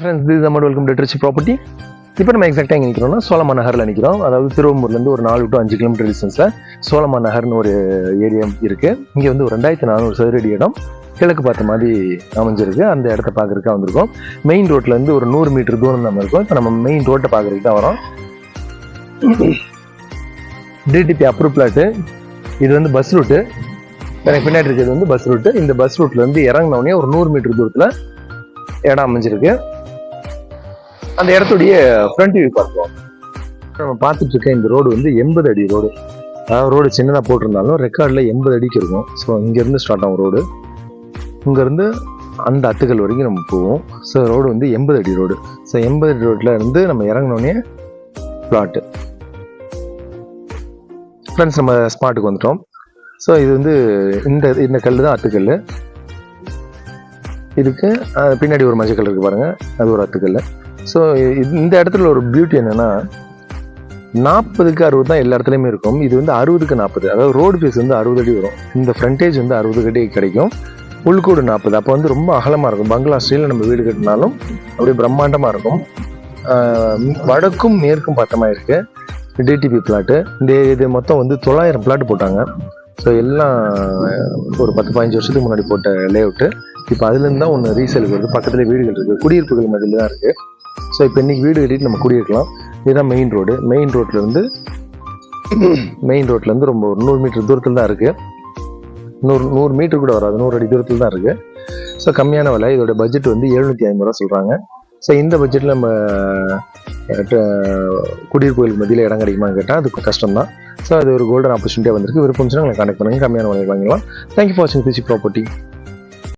Friends this amount welcome to Trichy property இப்போ நம்ம எக்ஸாக்டாக எங்கே நிற்கிறோம்னா சோழமா நகரில் நிற்கிறோம் அதாவது திருவம்பூர்லேருந்து ஒரு நாலு டு அஞ்சு கிலோமீட்டர் டிஸ்டன்ஸில் சோழமா நகர்னு ஒரு ஏரியா இருக்குது இங்கே வந்து ஒரு ரெண்டாயிரத்தி நானூறு சதுரடி இடம். கிழக்கு பார்த்த மாதிரி அமைஞ்சிருக்கு. அந்த இடத்த பார்க்குறதுக்காக வந்திருக்கோம். மெயின் ரோட்லேருந்து ஒரு நூறு மீட்டர் தூரம் நம்ம இருக்கோம். இப்போ நம்ம மெயின் ரோட்டை பார்க்குறதுக்கு தான் வரோம். டிடிபி அப்ரூவ் பிளாட்டு இது வந்து பஸ் ரூட்டு எனக்கு பின்னாடி இருக்கிறது வந்து பஸ் ரூட்டு இந்த பஸ் ரூட்லேருந்து இறங்கினோடனே ஒரு நூறு மீட்டர் தூரத்தில் இடம் அமைஞ்சிருக்கு. அந்த இடத்துடைய ஃப்ரண்ட் வியூ பார்ப்போம் நம்ம பார்த்துட்டு இருக்க இந்த ரோடு வந்து எண்பது அடி ரோடு அதாவது ரோடு சின்னதாக போட்டிருந்தாலும் ரெக்கார்டில் எண்பது அடிக்கு இருக்கும். ஸோ இங்கேருந்து ஸ்டார்ட் ஆகும் ரோடு இங்கேருந்து அந்த அத்துக்கல் வரைக்கும் நம்ம போவோம். ஸோ ரோடு வந்து எண்பது அடி ரோடு ஸோ எண்பது அடி ரோட்டில் இருந்து நம்ம இறங்கினோடனே பிளாட்டு ஃப்ரெண்ட்ஸ் நம்ம ஸ்பாட்டுக்கு வந்துட்டோம். ஸோ இது வந்து இந்த இந்த கல் தான் அத்துக்கல் இதுக்கு பின்னாடி ஒரு மஞ்சள் கல் இருக்குது பாருங்கள் அது ஒரு அத்துக்கல் ஸோ இந்த இடத்துல ஒரு பியூட்டி என்னென்னா நாற்பதுக்கு அறுபது தான் எல்லா இடத்துலையுமே இருக்கும். இது வந்து அறுபதுக்கு நாற்பது. அதாவது ரோடு ஃபேஸ் வந்து அறுபது அடி வரும். இந்த ஃப்ரண்டேஜ் வந்து அறுபது அடி கிடைக்கும். உள்கூடு நாற்பது. அப்போ வந்து ரொம்ப அகலமாக இருக்கும். பங்களா ஸ்டைலில் நம்ம வீடு கட்டினாலும் அப்படியே பிரம்மாண்டமாக இருக்கும். வடக்கும் மேற்கும் பத்தமாக இருக்குது டிடிபி பிளாட்டு இந்த இது மொத்தம் வந்து தொள்ளாயிரம் பிளாட் போட்டாங்க. ஸோ எல்லாம் ஒரு பத்து பதினஞ்சு வருஷத்துக்கு முன்னாடி போட்ட லே அவுட்டு இப்போ அதுலேருந்து தான் ஒன்று ரீசேலுக்கு வருது. பக்கத்துலேயே வீடுகள் இருக்குது குடியிருப்புகள் மதியில் தான் இருக்குது ஸோ இப்போ இன்றைக்கி வீடு கட்டிட்டு நம்ம குடியிருக்கலாம். இதுதான் மெயின் ரோடு மெயின் ரோட்லேருந்து மெயின் ரோட்லேருந்து ரொம்ப ஒரு நூறு மீட்டர் தூரத்தில் தான் இருக்குது நூறு நூறு மீட்டர் கூட வராது. நூறு அடி தூரத்தில் தான் இருக்குது ஸோ கம்மியான விலை. இதோட பட்ஜெட் வந்து எழுநூற்றி ஐம்பது ரூபா சொல்கிறாங்க ஸோ இந்த பட்ஜெட்டில் நம்ம அஹ், கோயிலுக்கு மத்தியில் இடம் கிடைக்குமான்னு கேட்டால் அது கஷ்டம் தான் ஸோ அது ஒரு கோல்டன் ஆப்பர்ச்சுனிட்டியாக வந்திருக்கு. விருப்பம் கான்டாக்ட் பண்ணுங்கள் கம்மியான விலைக்கு வாங்கிக்கலாம். தேங்க்யூ ஃபார் வாட்சிங் திருச்சி ப்ராப்பர்ட்டி